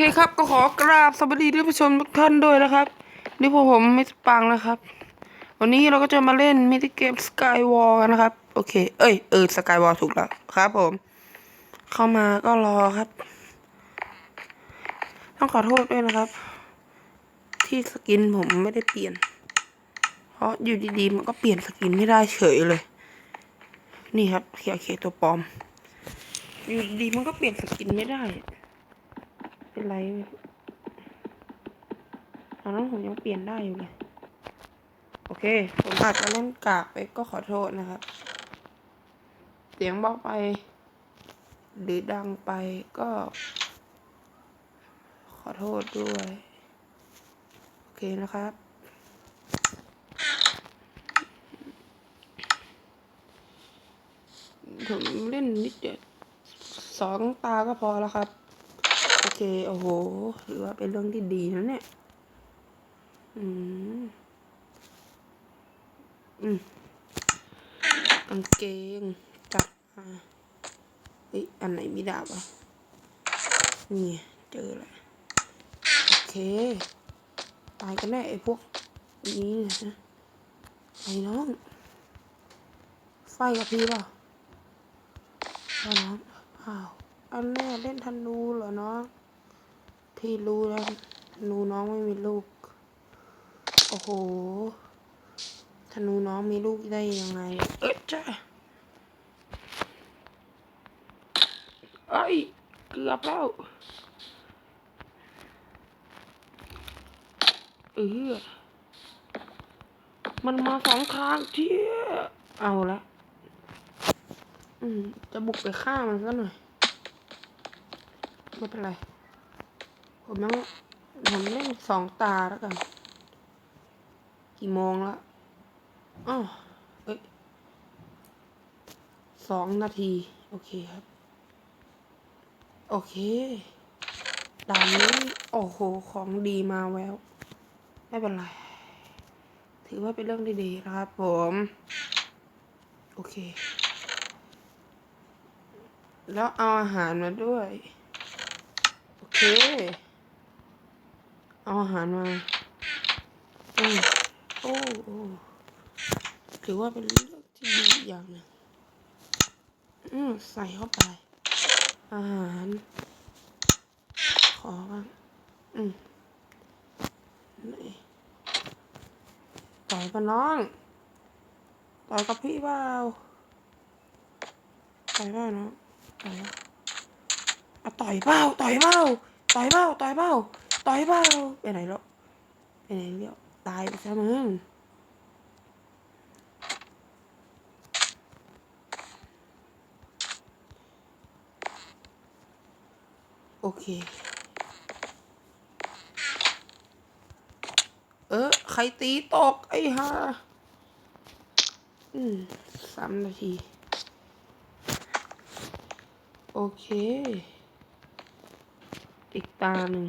เคครับก็ขอกราบสวัสดีท่านผู้ชมทุกท่านด้วยนะครับ นี่พวกผมไมิสปังนะครับ วันนี้เราก็จะมาเล่นมินิเกมสกายวอลกันนะครับ โอเค เอ้ยเออสกายวอลถูกแล้วครับผม เข้ามาก็รอครับ ต้องขอโทษด้วยนะครับ ที่สกินผมไม่ได้เปลี่ยน เพราะอยู่ดีๆมันก็เปลี่ยนสกินไม่ได้เฉยเลย นี่ครับเคเคตัวปลอม อยู่ดีๆมันก็เปลี่ยนสกินไม่ได้ เป็นไรไม่รู้ตอนนั้นผมยังเปลี่ยนได้อยู่เลย โอเค ผมอาจจะเล่นกากไปก็ขอโทษนะครับ เสียงเบาไป หรือดังไปก็ ขอโทษด้วย โอเคนะครับผมเล่นนิดเดียวสองตาก็พอแล้วครับ โอเค โอ้โห ถือว่าเป็นเรื่องที่ดีนะเนี่ย อืม อืมกางเกงจัดมาเฮ้ย อันไหนมีดาบอะ นี่ เจอแล้ว โอเค ตายกันแน่ไอ้พวก นี้นะไอ้น้อง ไฟกับพี่เปล่าเอาน้องอ้าว อันแน่เล่นธนูเหรอน้องพี่รู้แล้วธนูน้องไม่มีลูก โอ้โหธนูน้องมีลูกได้ยังไง เอ๊ะจ้าไอ้เกือบแล้วเออมันมาสองทางเที่เอาละ อืม จะบุกไปฆ่ามันซะหน่อย ไม่เป็นไร ผมยังผมเล่นสองตาแล้วกัน กี่โมงละอ้าวเอ้ยสองนาที โอเคครับ โอเคด่านนี้ โอ้โห ของดีมาแววไม่เป็นไร ถือว่าเป็นเรื่องดีๆนะครับผม โอเค แล้วเอาอาหารมาด้วย เค เอาอาหารมาอืมโอ้โอ้ถือว่าเป็นเรื่องที่ดีอย่างหนึงอืมใส่เข้าไป อาหาร ขอบ้างอืมไหนต่อยกับน้อง ต่อยกับพี่เปล่าต่อยเปล่าน้องต่อยเปล่าอะต่อยเปล่าต่อยเปล่า ต่อยเปล่าต่อยเปล่าต่อยเปล่าไปไหนแล้วไปไหนแล้วตายไปซะมึงโอเค เออ ใครตีตก ไอ้ห่าอืมสามนาที โอเค อีกตาหนึ่ง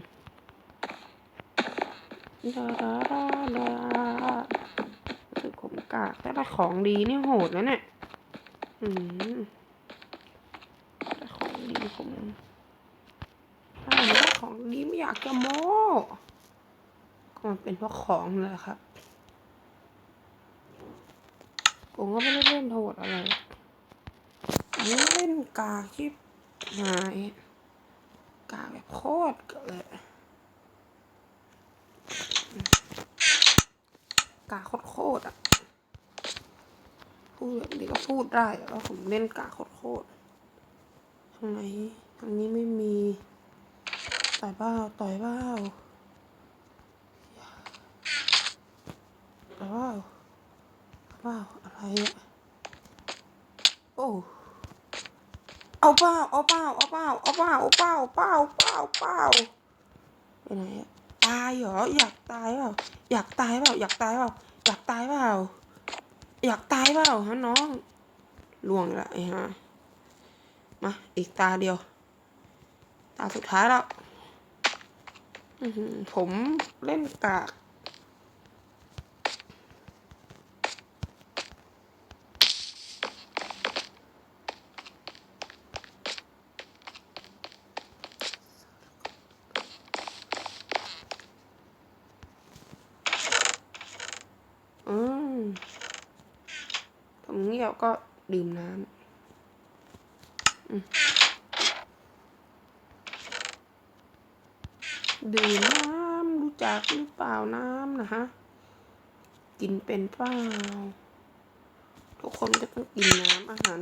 ดาดาดาดารู้สึกผมกากแต่ละของดีนี่โหดนะเนี่ยอืมแต่ของดีผมถ้าเห็นว่าของดีไม่อยากจะโม้ก็มันเป็นเพราะของนั่นแหละครับ ผมก็ไม่ได้เล่นโหดอะไรผมเล่นกากที่หาย กาแบบโคตรเกินเลยกากโคตรอะพูดแบบนี้ก็พูดได้ว่าผมเล่นกากโคตรทางไหนทางนี้ไม่มีต่อยเบ้าต่อยเบ้าต่อยเบ้าเบ้าอะไรอะโอ้ เอาเป้าเอาเป้าเอาเป้าเอาเป้าเอาเป้าเป้าเป้าเป้าไปไหนตายเหรออยากตายเปล่าอยากตายเปล่าอยากตายเปล่าอยากตายเปล่าอยากตายเปล่าฮะน้องล่วงละไอ้ฮะมาอีกตาเดียว ตาสุดท้ายแล้วผมเล่นกาก ผมงียบก็ดื่มน้ำดื่มน้ำรู้จักหรือเปล่าน้ำนะฮะ กินเป็นเปล่า ทุกคนก็ต้องกินน้ำอาหาร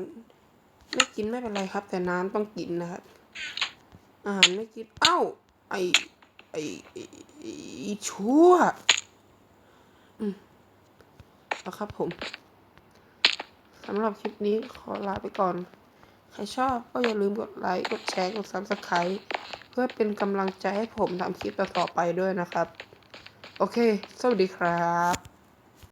ไม่กินไม่เป็นไรครับ แต่น้ำต้องกินนะครับ อาหารไม่กิน เอ้า ไอไอไอชั่ว อืมแล้วครับผม สำหรับคลิปนี้ขอลาไปก่อน ใครชอบก็อย่าลืมกดไลค์ กดแชร์ กด subscribe เพื่อเป็นกำลังใจให้ผมทำคลิปต่อๆไปด้วยนะครับ โอเค สวัสดีครับ